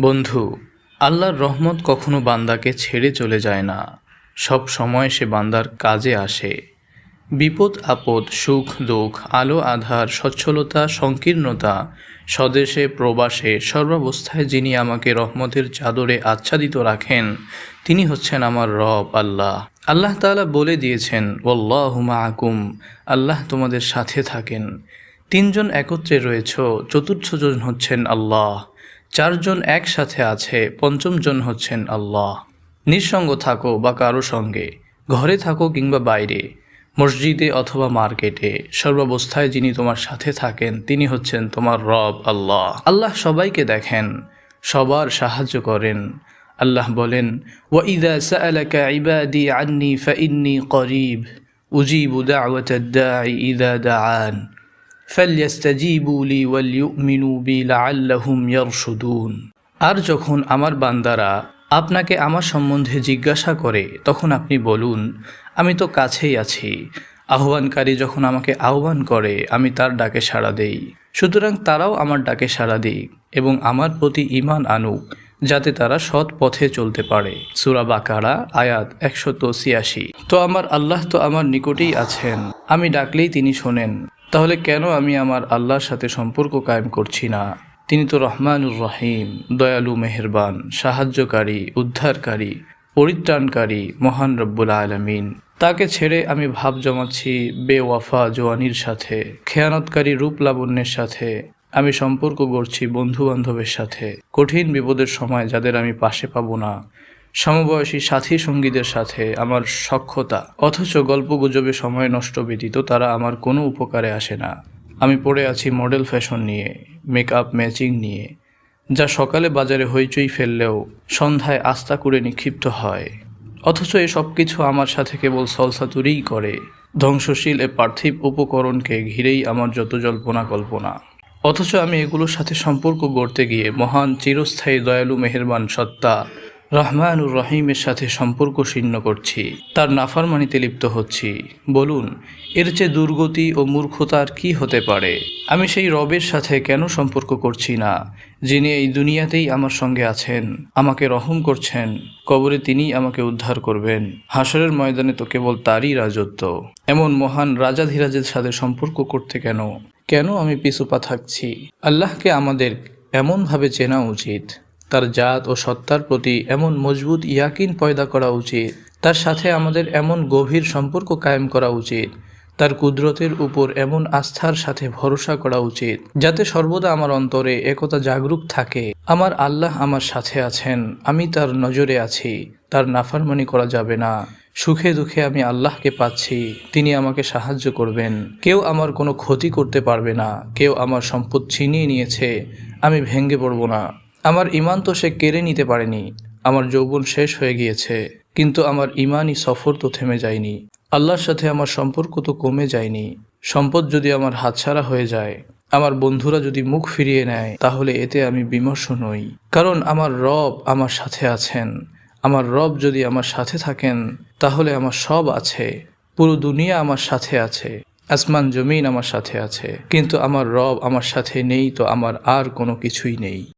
বন্ধু, আল্লাহর রহমত কখনো বান্দাকে ছেড়ে চলে যায় না। সব সময় সে বান্দার কাজে আসে। বিপদ, আপদ, সুখ, দুঃখ, আলো, আধার, সচ্ছলতা, সংকীর্ণতা, স্বদেশে, প্রবাসে, সর্বাবস্থায় যিনি আমাকে রহমতের চাদরে আচ্ছাদিত রাখেন, তিনি হচ্ছেন আমার রব, আল্লাহ। আল্লাহ তাআলা বলে দিয়েছেন ওল্লাহুমা আকুম আল্লাহ তোমাদের সাথে থাকেন। তিনজন একত্রে রয়েছ, চতুর্থজন হচ্ছেন আল্লাহ। চারজন একসাথে আছে পঞ্চমজন হচ্ছেন আল্লাহ। নিঃসঙ্গ থাকো বা কারও সঙ্গে, ঘরে থাকো কিংবা বাইরে, মসজিদে অথবা মার্কেটে, সর্বাবস্থায় যিনি তোমার সাথে থাকেন, তিনি হচ্ছেন তোমার রব আল্লাহ। আল্লাহ সবাইকে দেখেন, সবার সাহায্য করেন। আল্লাহ বলেন, ওয়াইদা সাআলাকা ইবাদি আন্নি ফাইন্নি করিব, উজিবু দাওয়াতাদ দাঈ ইদা দাআন। ফালইস্তাজিবু লি ওয়ালইউমিনু বি লাআল্লাহুম ইয়ারশুদুন আর যখন আমার বান্দারা আপনাকে আমার সম্বন্ধে জিজ্ঞাসা করে, তখন আপনি বলুন, আমি তো কাছেই আছি। আহ্বানকারী যখন আমাকে আহ্বান করে, আমি তার ডাকে সাড়া দেই। সুতরাং তারাও আমার ডাকে সাড়া দিক এবং আমার প্রতি ইমান আনুক। যাতে তারা সৎ পথে চলতে পারে। সুরা বাকারা, আয়াত একশত ছিয়াশি। তো আমার আল্লাহ তো আমার নিকটেই আছেন। আমি ডাকলেই তিনি শোনেন। তাহলে কেন আমি আমার আল্লাহর সাথে সম্পর্ক কায়েম করছি না? তিনি তো রহমানুর রহিম, দয়ালু মেহেরবান, সাহায্যকারী, উদ্ধারকারী, পরিত্রাণকারী, মহান রব্বুল আলমিন। তাকে ছেড়ে আমি ভাব জমাচ্ছি, বেওয়াফা জোয়ানির সাথে, খেয়ানতকারী রূপ লাবণ্যের সাথে। আমি সম্পর্ক গড়ছি বন্ধু বান্ধবের সাথে। কঠিন বিপদের সময় যাদের আমি পাশে পাবো না। সমবয়সী সাথী সঙ্গীদের সাথে আমার সক্ষতা অথচ গল্পগুজবে সময় নষ্ট ব্যতীত তারা আমার কোনো উপকারে আসে না। আমি পড়ে আছি মডেল ফ্যাশন নিয়ে, মেকআপ, ম্যাচিং নিয়ে, যা সকালে বাজারে হইচই ফেললেও সন্ধ্যায় আস্থা করে নিক্ষিপ্ত হয়। অথচ এ সব কিছু আমার সাথে কেবল সলসাতুরিই করে। ধ্বংসশীল এ পার্থিব উপকরণকে ঘিরেই আমার যত জল্পনা কল্পনা অথচ আমি এগুলোর সাথে সম্পর্ক গড়তে গিয়ে মহান চিরস্থায়ী দয়ালু মেহেরবান সত্তা রহমানুর রহিমের সাথে সম্পর্ক ছিন্ন করছি, তার নাফারমানিতে লিপ্ত হচ্ছি। বলুন, এর চেয়ে দুর্গতি ও মূর্খতার কি হতে পারে? আমি সেই রবের সাথে কেন সম্পর্ক করছি না, যিনি এই দুনিয়াতেই আমার সঙ্গে আছেন, আমাকে রহম করছেন, কবরে তিনিই আমাকে উদ্ধার করবেন। হাসরের ময়দানে তো কেবল তারই রাজত্ব। এমন মহান রাজাধিরাজের সাথে সম্পর্ক করতে কেন? কেন আমি পিছুপা থাকছি? আল্লাহকে আমাদের এমনভাবে চেনা উচিত। তার জাত ও সত্তার প্রতি এমন মজবুত ইয়াকিন পয়দা করা উচিত। তার সাথে আমাদের এমন গভীর সম্পর্ক কায়েম করা উচিত। তার কুদরতের উপর এমন আস্থার সাথে ভরসা করা উচিত, যাতে সর্বদা আমার অন্তরে একতা জাগরুক থাকে। আমার আল্লাহ আমার সাথে আছেন, আমি তার নজরে আছি, তার নাফারমানি করা যাবে না। সুখে দুঃখে আমি আল্লাহকে পাচ্ছি, তিনি আমাকে সাহায্য করবেন। কেউ আমার কোনো ক্ষতি করতে পারবে না, কেউ আমার সম্পদ ছিনিয়ে নিয়েছে, আমি ভেঙে পড়ব না। আমার ইমান তো সে কেড়ে নিতে পারেনি, আমার যৌবন শেষ হয়ে গিয়েছে, কিন্তু আমার ইমানই সফর তো থেমে যায়নি। আল্লাহর সাথে আমার সম্পর্ক তো কমে যায়নি। সম্পদ যদি আমার হাতছাড়া হয়ে যায়, আমার বন্ধুরা যদি মুখ ফিরিয়ে নেয়, তাহলে এতে আমি বিমর্ষ নই। কারণ আমার রব আমার সাথে আছেন। আমার রব যদি আমার সাথে থাকেন, তাহলে আমার সব আছে। পুরো দুনিয়া আমার সাথে আছে। আসমান, জমিন আমার সাথে আছে। কিন্তু আমার রব আমার সাথে নেই, তো আমার আর কোনো কিছুই নেই।